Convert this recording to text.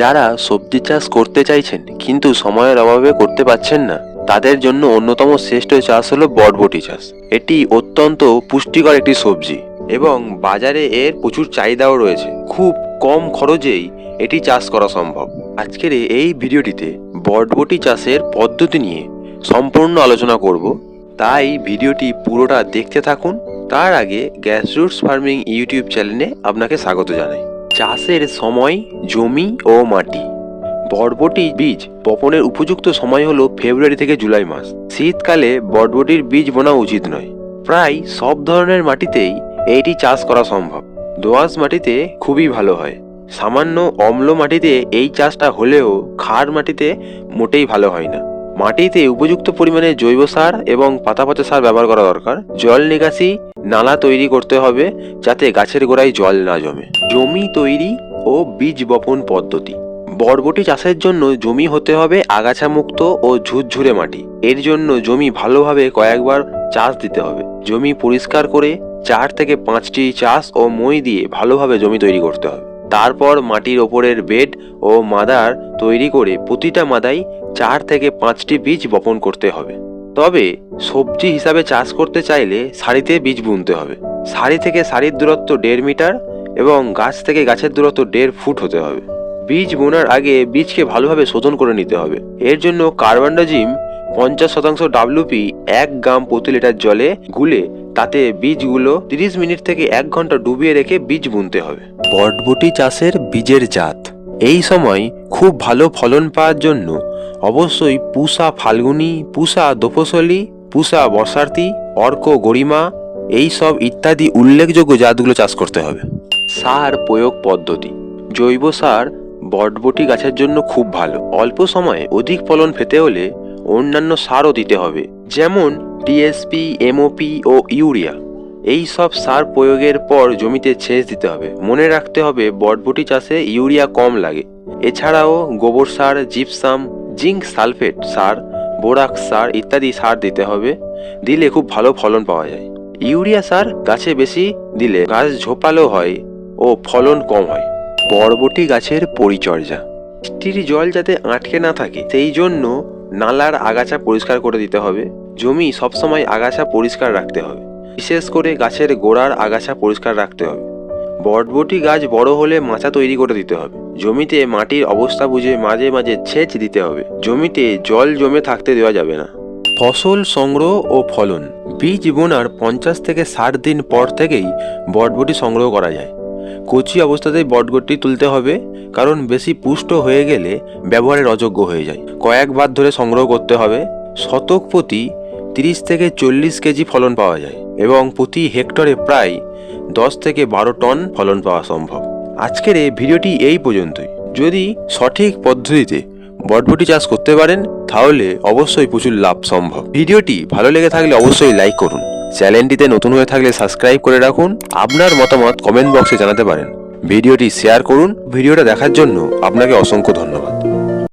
যারা সবজি চাষ করতে চাইছেন, কিন্তু সময়ের অভাবে করতে পারছেন না, তাদের জন্য অন্যতম শ্রেষ্ঠ চাষ হলো বটবটি চাষ। এটি অত্যন্ত পুষ্টিকর একটি সবজি এবং বাজারে এর প্রচুর চাহিদাও রয়েছে। খুব কম খরচেই এটি চাষ করা সম্ভব। আজকের এই ভিডিওটিতে বটবটি চাষের পদ্ধতি নিয়ে সম্পূর্ণ আলোচনা করব। তাই ভিডিওটি পুরোটা দেখতে থাকুন। তার আগে গ্যাস রুটস ফার্মিং ইউটিউব চ্যানেলে আপনাকে স্বাগত জানাই। চাষের সময় জমি ও মাটি। বরবটি বীজ বপনের উপযুক্ত সময় হলো ফেব্রুয়ারি থেকে জুলাই মাস। শীতকালে বরবটির বীজ বোনা উচিত নয়। প্রায় সব ধরনের মাটিতেই এইটি চাষ করা সম্ভব। দোআঁশ মাটিতে খুবই ভালো হয়। সামান্য অম্ল মাটিতে এই চাষটা হলেও খার মাটিতে মোটেই ভালো হয় না। মাটিতে উপযুক্ত পরিমাণে জৈব সার এবং পাতা পচা সার ব্যবহার করা দরকার। জল নিকাশি নালা তৈরি করতে হবে যাতে গাছের গোড়ায় জল না জমে। জমি তৈরি ও বীজ বপন পদ্ধতি। বরবটি চাষের জন্য জমি হতে হবে আগাছা মুক্ত ও ঝুরঝুরে মাটি। এর জন্য জমি ভালোভাবে কয়েকবার চাষ দিতে হবে। জমি পরিষ্কার করে চার থেকে পাঁচটি চাষ ও মই দিয়ে ভালোভাবে জমি তৈরি করতে হবে। তারপর মাটির ওপরের বেড ও মাদার তৈরি করে প্রতিটা মাদায় চার থেকে পাঁচটি বীজ বপন করতে হবে। তবে সবজি হিসাবে চাষ করতে চাইলে সারিতে বীজ বুনতে হবে। সারি থেকে সারির দূরত্ব দেড় মিটার এবং গাছ থেকে গাছের দূরত্ব দেড় ফুট হতে হবে। বীজ বোনার আগে বীজকে ভালোভাবে শোধন করে নিতে হবে। এর জন্য কার্বান্ডাজিম পঞ্চাশ শতাংশ ডাব্লিউপি এক গ্রাম প্রতি লিটার জলে গুলে তাতে বীজগুলো তিরিশ মিনিট থেকে এক ঘণ্টা ডুবিয়ে রেখে বীজ বুনতে হবে। বটবটি চাষের বীজের জাত। এই সময় খুব ভালো ফলন পাওয়ার জন্য অবশ্যই পুষা ফাল্গুনি, পুষা দোপসলি পুষা বর্ষার্থী অর্ক গরিমা, এই সব ইত্যাদি উল্লেখযোগ্য জাতগুলো চাষ করতে হবে। সার প্রয়োগ পদ্ধতি। জৈব সার বটবটি গাছের জন্য খুব ভালো। অল্প সময়ে অধিক ফলন পেতে হলে অন্যান্য সারও দিতে হবে, যেমন টিএসপি এমওপি ও ইউরিয়া। এই সব সার প্রয়োগের পর জমিতে সেচ দিতে হবে। মনে রাখতে হবে বটবটি চাষে ইউরিয়া কম লাগে। এছাড়াও গোবর সার, জিপসাম জিঙ্ক সালফেট সার বোরাক্স সার ইত্যাদি সার দিতে হবে। দিলে খুব ভালো ফলন পাওয়া যায়। ইউরিয়া সার গাছে বেশি দিলে গাছ ঝোপালো হয় ও ফলন কম হয়। বরবটি গাছের পরিচর্যা। বৃষ্টির জল যাতে আটকে না থাকে, সেই জন্য নালার আগাছা পরিষ্কার করে দিতে হবে। জমি সবসময় আগাছা পরিষ্কার রাখতে হবে। বিশেষ করে গাছের গোড়ার আগাছা পরিষ্কার রাখতে হবে। বটবটি গাছ বড় হলে মাচা তৈরি করে দিতে হবে। জমিতে মাটির অবস্থা বুঝে মাঝে মাঝে সেচ দিতে হবে। জমিতে জল জমে থাকতে দেওয়া যাবে না। ফসল সংগ্রহ ও ফলন। বীজ বোনার পঞ্চাশ থেকে ষাট দিন পর থেকেই বটবটি সংগ্রহ করা যায়। কচি অবস্থাতেই বটবটি তুলতে হবে, কারণ বেশি পুষ্ট হয়ে গেলে ব্যবহারের অযোগ্য হয়ে যায়। কয়েকবার ধরে সংগ্রহ করতে হবে। শতক প্রতি তিরিশ থেকে চল্লিশ কেজি ফলন পাওয়া যায় এবং প্রতি হেক্টরে প্রায় দশ থেকে বারো টন ফলন পাওয়া সম্ভব। আজকের এই ভিডিওটি এই পর্যন্তই। যদি সঠিক পদ্ধতিতে বটবটি চাষ করতে পারেন, তাহলে অবশ্যই প্রচুর লাভ সম্ভব। ভিডিওটি ভালো লেগে থাকলে অবশ্যই লাইক করুন। চ্যানেলটিতে নতুন হয়ে থাকলে সাবস্ক্রাইব করে রাখুন। আপনার মতামত কমেন্ট বক্সে জানাতে পারেন। ভিডিওটি শেয়ার করুন। ভিডিওটা দেখার জন্য আপনাকে অসংখ্য ধন্যবাদ।